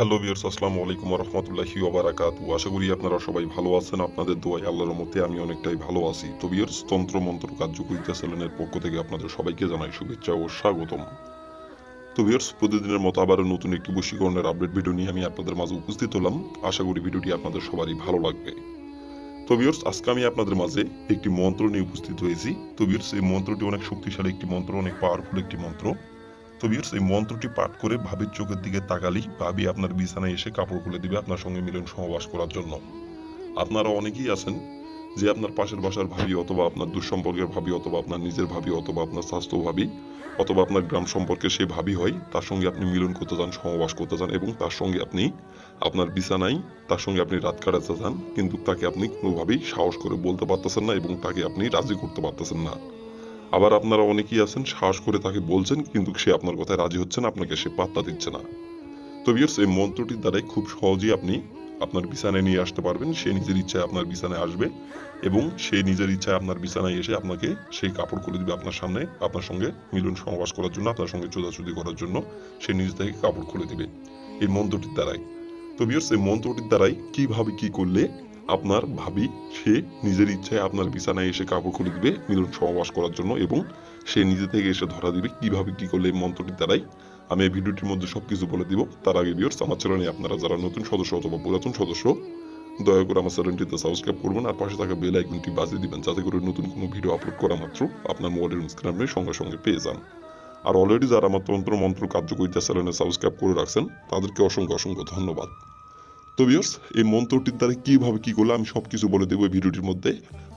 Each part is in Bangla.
হ্যালো বিয়ার্স আসসালামু আলাইকুম রহমতুল্লাহি ওবারাকাত আশা করি আপনারা সবাই ভালো আছেন, আপনাদের দোয়াই আল্লাহর মতে আমি অনেকটাই ভালো আছি। তো বিয়ার্স তন্ত্র মন্ত্র কার্যকরিতা চ্যানেলের পক্ষ থেকে আপনাদের সবাইকে জানাই শুভেচ্ছা ও স্বাগতম। তো বিয়ার্স প্রতিদিনের মতো আবারও নতুন একটি বশীকরণের আপডেট ভিডিও নিয়ে আমি আপনাদের মাঝে উপস্থিত হলাম। আশা করি ভিডিওটি আপনাদের সবারই ভালো লাগবে। তো বিয়ার্স আজকে আমি আপনাদের মাঝে একটি মন্ত্র নিয়ে উপস্থিত হয়েছি। তো বিয়ার্স এই মন্ত্রটি অনেক শক্তিশালী একটি মন্ত্র, অনেক পাওয়ারফুল একটি মন্ত্র। তো বিয়ার্স এই মন্ত্রটি পাঠ করে ভাবির চোখের দিকে তাকালেই ভাবি আপনার বিছানায় এসে কাপড় খুলে দিবে আপনার সঙ্গে মিলন সহবাস করার জন্য। আপনারা অনেকেই আছেন যে আপনার পাশের বাসার ভাবি অথবা আপনার দুঃসম্পর্কের ভাবি অথবা আপনার নিজের ভাবি অথবা আপনার স্বাস্থ্য ভাবি অথবা আপনার গ্রাম সম্পর্কে সে ভাবি হয়, তার সঙ্গে আপনি মিলন করতে চান সহবাস করতে চান এবং তার সঙ্গে আপনি আপনার বিছানায়, তার সঙ্গে আপনি রাত কাটাতে চান কিন্তু তাকে আপনি কোনোভাবেই সাহস করে বলতে পারতেছেন না এবং তাকে আপনি রাজি করতে পারতেছেন না। আবার আপনারা অনেকেই আছেন, সাহস করে তাকে বলছেন, কিন্তু সে আপনার কথায় রাজি হচ্ছে না, আপনাকে সে পাত্তা দিচ্ছে না। তো বিয়ার্স এই মন্ত্রটির দ্বারাই খুব সহজেই আপনি আপনার বিছানায় নিয়ে আসতে পারবেন। সে নিজের ইচ্ছায় আপনার বিছানায় আসবে এবং সে নিজের ইচ্ছায় আপনার বিছানায় এসে আপনাকে সেই কাপড় খুলে দিবে আপনার সামনে, আপনার সঙ্গে মিলন সমাবাস করার জন্য, আপনার সঙ্গে চোদাচুদি করার জন্য সে নিজে থেকে কাপড় খুলে দিবে। এই মন্ত্রটির দ্বারাই। তো বিয়ার্স এই মন্ত্রটির দ্বারাই কীভাবে কি করলে আপনার ভাবি, সে নিজের ইচ্ছায় আপনার বিছানায় এসে কাপড় খুলে দিবে, মিলন সহবাস করার জন্য এবং সে নিজে থেকে এসে ধরা দিবে কীভাবে কি করলে মন্ত্রটির দ্বারাই আমি এই ভিডিওটির মধ্যে সবকিছু বলে দিব। তার আগে ভিউয়ার্স আমার চ্যানেলে আপনারা যারা নতুন সদস্য অথবা পুরাতন সদস্য, দয়া করে আমার চ্যানেলটিতে সাবস্ক্রাইব করবেন আর পাশে থাকা বেল আইকনটি বাজিয়ে দিবেন যাতে করে নতুন কোনো ভিডিও আপলোড করা মাত্র আপনার মোবাইলের স্ক্রিনে সঙ্গে সঙ্গে পেয়ে যান। আর অলরেডি যারা আমার তন্ত্র মন্ত্র কার্যকরিতা চ্যানেলে সাবস্ক্রাইব করে রাখছেন, তাদেরকে অসংখ্য অসংখ্য ধন্যবাদ। তো ভিউয়ার্স এই মন্ত্রটির দ্বারা কীভাবে কি করলে আমি সব কিছু বলে দেবো ভিডিওটির মধ্যে।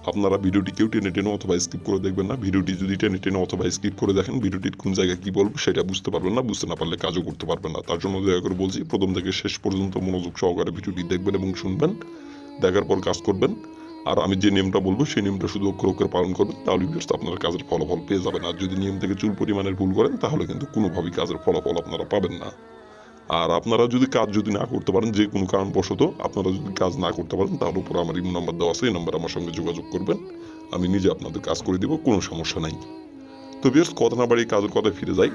আপনারা ভিডিওটি কেউ টেনে টেনে অথবা স্কিপ করে দেখবেন না। ভিডিওটি যদি টেনে টেনে অথবা স্কিপ করে দেখেন, ভিডিওটির কোন জায়গায় কি বলব সেটা বুঝতে পারবেন না, বুঝতে না পারলে কাজও করতে পারবেন না। তার জন্য দয়া করে বলছি, প্রথম থেকে শেষ পর্যন্ত মনোযোগ সহকারে ভিডিওটি দেখবেন এবং শুনবেন, দেখার পর কাজ করবেন। আর আমি যে নিয়মটা বলব, সেই নিয়মটা শুধু অক্ষর অক্ষর পালন করবেন, তাহলে ভিউয়ার্স আপনার কাজের ফলাফল পেয়ে যাবেন। আর যদি নিয়ম থেকে চুল পরিমাণের ভুল করেন, তাহলে কিন্তু কোনোভাবেই কাজের ফলাফল আপনারা পাবেন না। আর আপনারা যদি কাজ যদি না করতে পারেন, যে কোনো কারণবশত আপনারা যদি কাজ না করতে পারেন, তার উপরে আমার ইমো নাম্বার দেওয়া আছে, এই নাম্বার আমার সঙ্গে যোগাযোগ করবেন। আমি নিজে আপনাদের কাজ করে দিব, কোনো সমস্যা নাই। তো বিয়ার্স কথা না বাড়ি কাজের কথায় ফিরে যাই।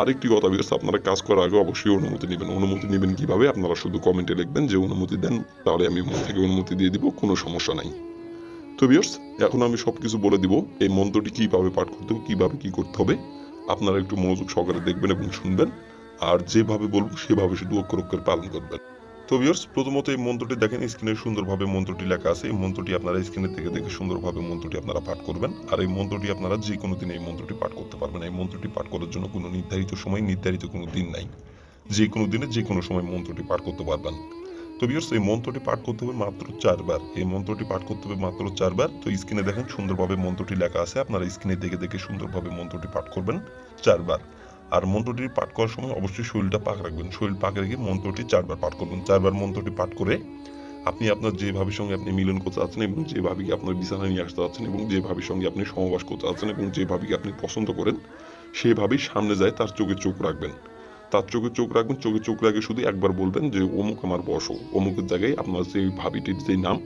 আরেকটি কথা বিয়ার্স আপনারা কাজ করার আগে অবশ্যই অনুমতি নেবেন। অনুমতি নেবেন কীভাবে? আপনারা শুধু কমেন্টে লিখবেন যে অনুমতি দেন, তাহলে আমি মন থেকে অনুমতি দিয়ে দিব, কোনো সমস্যা নাই। তো বিয়ার্স এখন আমি সব কিছু বলে দিব, এই মন্ত্রটি কীভাবে পাঠ করতে হবে, কীভাবে কী করতে হবে। আপনারা একটু মনোযোগ সহকারে দেখবেন এবং শুনবেন। আর যেভাবে বলব, সেভাবে শুধু অক্ষর অক্ষর পালন করবেন। তো ভিউয়ার্স প্রথমত এই মন্ত্রটি দেখেন, স্ক্রিনে সুন্দরভাবে মন্ত্রটি লেখা আছে। এই মন্ত্রটি আপনারা স্ক্রিনে থেকে দেখে সুন্দরভাবে মন্ত্রটি আপনারা পাঠ করবেন। আর এই মন্ত্রটি আপনারা যে কোনো দিন এই মন্ত্রটি পাঠ করতে পারবেন। এই মন্ত্রটি পাঠ করার জন্য কোনো নির্ধারিত সময়, নির্ধারিত কোনো দিন নাই। যে কোনো দিনে যে কোনো সময় মন্ত্রটি পাঠ করতে পারবেন। তো ভিউয়ার্স এই মন্ত্রটি পাঠ করতে হবে মাত্র চারবার। এই মন্ত্রটি পাঠ করতে হবে মাত্র চারবার। তো স্ক্রিনে দেখেন, সুন্দরভাবে মন্ত্রটি লেখা আছে। আপনারা স্ক্রিনে দেখে দেখে সুন্দরভাবে মন্ত্রটি পাঠ করবেন চারবার। আর মন্ত্রটি পাঠ করার সময় অবশ্যই শরীরটা পাক রাখবেন। শরীর পাক রেখে মন্ত্রটি চারবার পাঠ করবেন। চারবার মন্ত্রটি পাঠ করে আপনি আপনার যে ভাবির সঙ্গে আপনি মিলন করতে চাচ্ছেন এবং যে ভাবিকে আপনার বিছানায় নিয়ে আসতে চাচ্ছেন এবং যে ভাবির সঙ্গে আপনি সমবাস করতে চাচ্ছেন এবং যে ভাবিকে আপনি পছন্দ করেন সেই ভাবির সামনে যায় তার চোখে চোখ রাখবেন। তার চোখে চোখ রাখবেন। চোখে চোখ রাখে শুধু একবার বলবেন যে, অমুক আমার বসো। অমুকের জায়গায় আপনার যে ভাবিটির যে নাম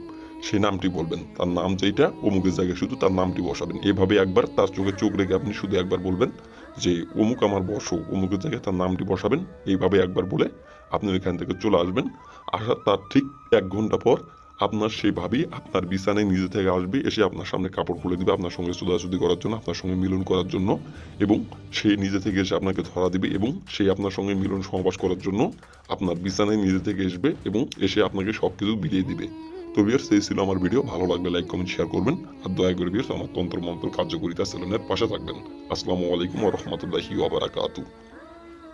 সেই নামটি বলবেন। তার নাম যেটা অমুকের জায়গায় শুধু তার নামটি বসাবেন। এভাবে একবার তার চোখে চোখ রেখে আপনি শুধু একবার বলবেন যে, অমুক আমার বসো অমুকের জায়গায় তার নামটি বসাবেন। এইভাবে একবার বলে আপনি ওইখান থেকে চলে আসবেন। আসার তার ঠিক এক ঘণ্টা পর আপনার সেই ভাবি আপনার বিছানায় নিজে থেকে আসবে, এসে আপনার সামনে কাপড় খুলে দিবে আপনার সঙ্গে চুদাচুদি করার জন্য, আপনার সঙ্গে মিলন করার জন্য এবং সে নিজে থেকে এসে আপনাকে ধরা দিবে এবং সে আপনার সঙ্গে মিলন সহবাস করার জন্য আপনার বিছানায় নিজে থেকে আসবে এবং এসে আপনাকে সব কিছু বিলিয়ে দিবে। তো বিয়ার্স এই ছিল আমার ভিডিও ভালো লাগলে লাইক কমেন্ট শেয়ার করবেন। আর দয়া করে বিয়ার্স আমার তন্ত্র মন্ত্র কার্যকরিতা চ্যানেলের পাশে থাকবেন। আসসালামু আলাইকুম রহমতুল্লাহি ওবরাকাতু